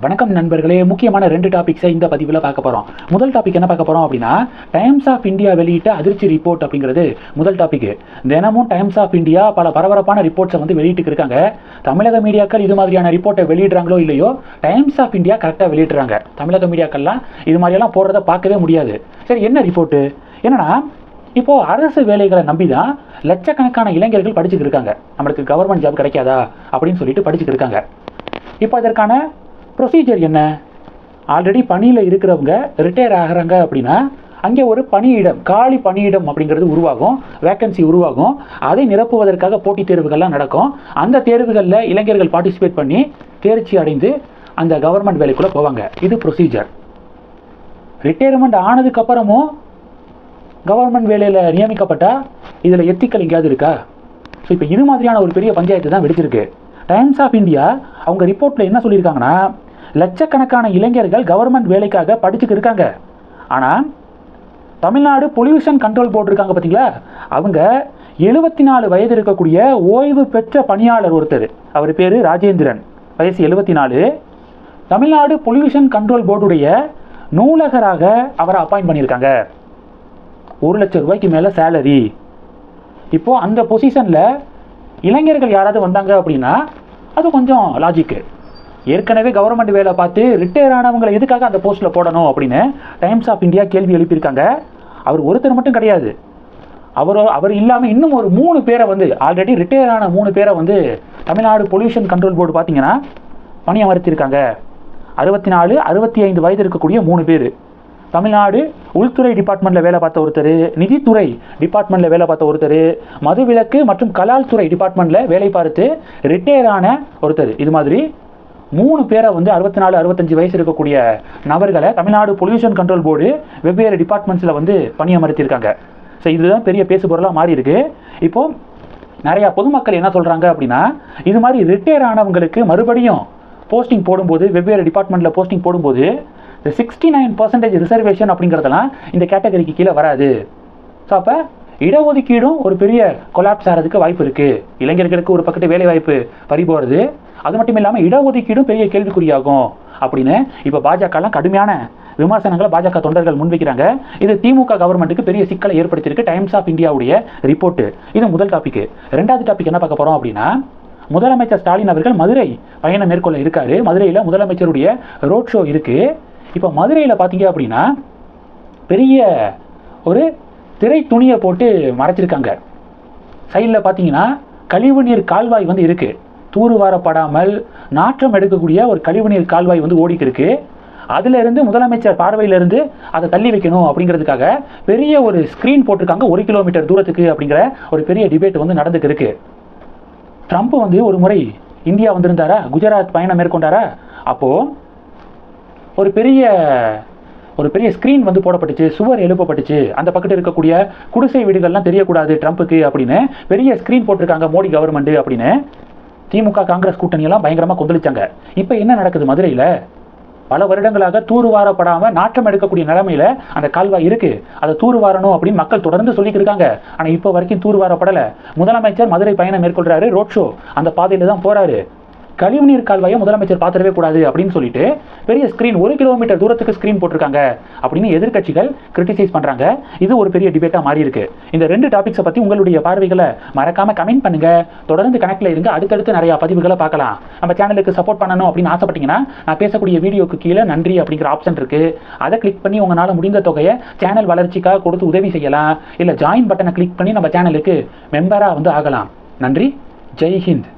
வணக்கம் நண்பர்களே. முக்கியமான ரெண்டு டாபிக்ஸை இந்த பதிவில் பார்க்க போகிறோம் முதல் டாபிக் என்ன பார்க்க போகிறோம் அப்படின்னா டைம்ஸ் ஆஃப் இந்தியா வெளியிட்ட அதிர்ச்சி ரிப்போர்ட் அப்படிங்கிறது. முதல் டாபிக் தினமும் டைம்ஸ் ஆஃப் இந்தியா பல பரபரப்பான ரிப்போர்ட்ஸை வந்து வெளியிட்டு இருக்காங்க. தமிழக மீடியாக்கள் இது மாதிரியான ரிப்போர்ட்டை வெளியிடுறாங்களோ இல்லையோ டைம்ஸ் ஆஃப் இந்தியா கரெக்டாக வெளியிடுறாங்க. தமிழக மீடியாக்கள்லாம் இது மாதிரியெல்லாம் போடுறத பார்க்கவே முடியாது. சரி என்ன ரிப்போர்ட்டு என்னன்னா இப்போது அரசு வேலைகளை நம்பி தான் லட்சக்கணக்கான இளைஞர்கள் படிச்சுட்டு இருக்காங்க. நம்மளுக்கு கவர்மெண்ட் ஜாப் கிடைக்காதா? அப்படின்னு சொல்லிட்டு படிச்சுட்டு இருக்காங்க. இப்போ அதற்கான ப்ரொசீஜர் என்ன? ஆல்ரெடி பணியில் இருக்கிறவங்க ரிட்டையர் ஆகிறாங்க அப்படின்னா அங்கே ஒரு பணியிடம் காலி பணியிடம் அப்படிங்கிறது உருவாகும் வேக்கன்சி உருவாகும். அதை நிரப்புவதற்காக போட்டித் தேர்வுகள்லாம் நடக்கும். அந்த தேர்வுகளில் இளைஞர்கள் பார்ட்டிசிபேட் பண்ணி தேர்ச்சி அடைந்து அந்த கவர்மெண்ட் வேலைக்குள்ளே போவாங்க. இது ப்ரொசீஜர் ரிட்டையர்மெண்ட் ஆனதுக்கப்புறமும் கவர்மெண்ட் வேலையில் நியமிக்கப்பட்டா இதில் எத்திக்கல் எங்கேயாவது இருக்கா? ஸோ இப்போ இது மாதிரியான ஒரு பெரிய பஞ்சாயத்து தான் வெடிச்சிருக்கு டைம்ஸ் ஆஃப் இந்தியா அவங்க ரிப்போர்ட்டில் என்ன சொல்லியிருக்காங்கன்னா லட்சக்கணக்கான இளைஞர்கள் கவர்மெண்ட் வேலைக்காக படிச்சுட்டு இருக்காங்க. ஆனால் தமிழ்நாடு பொல்யூஷன் கண்ட்ரோல் போர்டு இருக்காங்க பார்த்தீங்களா அவங்க எழுபத்தி நாலு வயது இருக்கக்கூடிய ஓய்வு பெற்ற பணியாளர் ஒருத்தர். அவர் பேர் ராஜேந்திரன். வயசு எழுபத்தி நாலு தமிழ்நாடு பொல்யூஷன் கண்ட்ரோல் போர்டுடைய நூலகராக அவரை அப்பாயிண்ட் பண்ணியிருக்காங்க. ஒரு லட்சம் ரூபாய்க்கு மேலே சேலரி இப்போது அந்த பொசிஷனில் இளைஞர்கள் யாராவது வந்தாங்க அப்படின்னா அது கொஞ்சம் லாஜிக்கு ஏற்கனவே கவர்மெண்ட் வேலை பார்த்து ரிட்டையர் ஆனவங்களை எதுக்காக அந்த போஸ்ட்டில் போடணும் அப்படின்னு டைம்ஸ் ஆஃப் இந்தியா கேள்வி எழுப்பியிருக்காங்க. அவர் ஒருத்தர் மட்டும் கிடையாது. அவர் அவர் இல்லாமல் இன்னும் ஒரு மூணு பேரை வந்து ஆல்ரெடி ரிட்டையர் ஆன மூணு பேரை வந்து தமிழ்நாடு பொல்யூஷன் கண்ட்ரோல் போர்டு பார்த்தீங்கன்னா பணியமர்த்தியிருக்காங்க அறுபத்தி நாலு அறுபத்தி ஐந்து வயது இருக்கக்கூடிய மூணு பேர். தமிழ்நாடு உள்துறை டிபார்ட்மெண்ட்டில் வேலை பார்த்த ஒருத்தர் நிதித்துறை டிபார்ட்மெண்ட்டில் வேலை பார்த்த ஒருத்தர் மதுவிலக்கு மற்றும் கலால் துறை டிபார்ட்மெண்ட்டில் வேலை பார்த்து ரிட்டையர் ஆன ஒருத்தர். இது மாதிரி மூணு பேரை வந்து அறுபத்தி நாலு அறுபத்தஞ்சு வயசு இருக்கக்கூடிய நபர்களை தமிழ்நாடு பொல்யூஷன் கண்ட்ரோல் போர்டு வெவ்வேறு டிபார்ட்மெண்ட்ஸில் வந்து பணியமர்த்தியிருக்காங்க. ஸோ இதுதான் பெரிய பேசு பொருளாக மாறி இருக்கு இப்போ நிறையா பொதுமக்கள் என்ன சொல்கிறாங்க அப்படின்னா இது மாதிரி ரிட்டையர் ஆனவங்களுக்கு மறுபடியும் போஸ்டிங் போடும்போது வெவ்வேறு டிபார்ட்மெண்ட்டில் போஸ்டிங் போடும்போது இந்த சிக்ஸ்டி நைன் பர்சன்டேஜ் ரிசர்வேஷன் அப்படிங்கிறதெல்லாம் இந்த கேட்டகரிக்கு கீழே வராது. ஸோ அப்போ இடஒதுக்கீடும் ஒரு பெரிய கொலாப்ஸ் ஆகிறதுக்கு வாய்ப்பு இருக்குது இளைஞர்களுக்கு ஒரு பக்கத்து வேலை வாய்ப்பு பறி போகிறது அது மட்டும் இல்லாமல் இடஒதுக்கீடும் பெரிய கேள்விக்குறியாகும் அப்படின்னு இப்போ பாஜகலாம் கடுமையான விமர்சனங்களை பாஜக தொண்டர்கள் முன்வைக்கிறாங்க. இது திமுக கவர்மெண்ட்டுக்கு பெரிய சிக்கலை ஏற்படுத்தியிருக்கு. டைம்ஸ் ஆஃப் இந்தியாவுடைய ரிப்போர்ட்டு இது முதல் டாபிக் ரெண்டாவது டாபிக் என்ன பார்க்க போகிறோம் அப்படின்னா முதலமைச்சர் ஸ்டாலின் அவர்கள் மதுரை பயணம் மேற்கொள்ள இருக்காரு. மதுரையில் முதலமைச்சருடைய ரோட் ஷோ இருக்கு. இப்போ மதுரையில் பார்த்தீங்க அப்படின்னா பெரிய ஒரு திரை துணியை போட்டு மறைச்சிருக்காங்க. சைடில் பார்த்தீங்கன்னா கழிவுநீர் கால்வாய் வந்து இருக்குது தூர்வாரப்படாமல் நாற்றம் எடுக்கக்கூடிய ஒரு கழிவுநீர் கால்வாய் வந்து ஓடிட்டு இருக்கு. அதிலிருந்து முதலமைச்சர் பார்வையிலிருந்து அதை தள்ளி வைக்கணும் அப்படிங்கிறதுக்காக பெரிய ஒரு ஸ்க்ரீன் போட்டிருக்காங்க. ஒரு கிலோமீட்டர் தூரத்துக்கு அப்படிங்கிற ஒரு பெரிய டிபேட் வந்து நடந்துக்கு இருக்கு. ட்ரம்ப் வந்து ஒரு முறை இந்தியா வந்திருந்தாரா? குஜராத் பயணம் மேற்கொண்டாரா? அப்போது ஒரு பெரிய ஒரு பெரிய ஸ்க்ரீன் வந்து போடப்பட்டுச்சு சுவர் எழுப்பப்பட்டுச்சு. அந்த பக்கத்தில் இருக்கக்கூடிய குடிசை வீடுகள்லாம் தெரியக்கூடாது ட்ரம்ப்புக்கு அப்படின்னு பெரிய ஸ்க்ரீன் போட்டிருக்காங்க மோடி கவர்மெண்ட் அப்படின்னு. திமுக காங்கிரஸ் கூட்டணியெல்லாம் பயங்கரமாக கொந்தளிச்சாங்க. இப்போ என்ன நடக்குது மதுரையில்? பல வருடங்களாக தூர்வாரப்படாமல் நாற்றம் எடுக்கக்கூடிய நிலைமையில் அந்த கால்வாய் இருக்குது அதை தூர்வாரணும் அப்படின்னு மக்கள் தொடர்ந்து சொல்லிட்டு இருக்காங்க. ஆனால் இப்போ வரைக்கும் தூர்வாரப்படலை முதலமைச்சர் மதுரை பயணம் மேற்கொள்கிறாரு ரோட் ஷோ அந்த பாதையில் தான் போகிறாரு கழிவுநீர் கால்வாயை முதலமைச்சர் பார்த்துடவே கூடாது அப்படின்னு சொல்லிட்டு பெரிய ஸ்க்ரீன் ஒரு கிலோமீட்டர் தூரத்துக்கு ஸ்க்ரீன் போட்டிருக்காங்க அப்படின்னு எதிர்கட்சிகள் கிரிட்டிசைஸ் பண்ணுறாங்க இது ஒரு பெரிய டிபேட்டாக மாறி இருக்கு இந்த ரெண்டு டாபிக்ஸை பற்றி உங்களுடைய பார்வைகளை மறக்காம கமெண்ட் பண்ணுங்க. தொடர்ந்து கணக்கில் இருங்க. அடுத்தடுத்து நிறைய பதிவுகளை பார்க்கலாம். நம்ம சேனலுக்கு சப்போர்ட் பண்ணணும் அப்படின்னு ஆசைப்பட்டீங்கன்னா நான் பேசக்கூடிய வீடியோக்கு கீழே நன்றி அப்படிங்கிற ஆப்ஷன் இருக்கு. அதை கிளிக் பண்ணி உங்களால் முடிந்த தொகையை சேனல் வளர்ச்சிக்காக கொடுத்து உதவி செய்யலாம். இல்லை ஜாயின் பட்டனை கிளிக் பண்ணி நம்ம சேனலுக்கு மெம்பராக வந்து ஆகலாம். நன்றி. ஜெய் ஹிந்த்.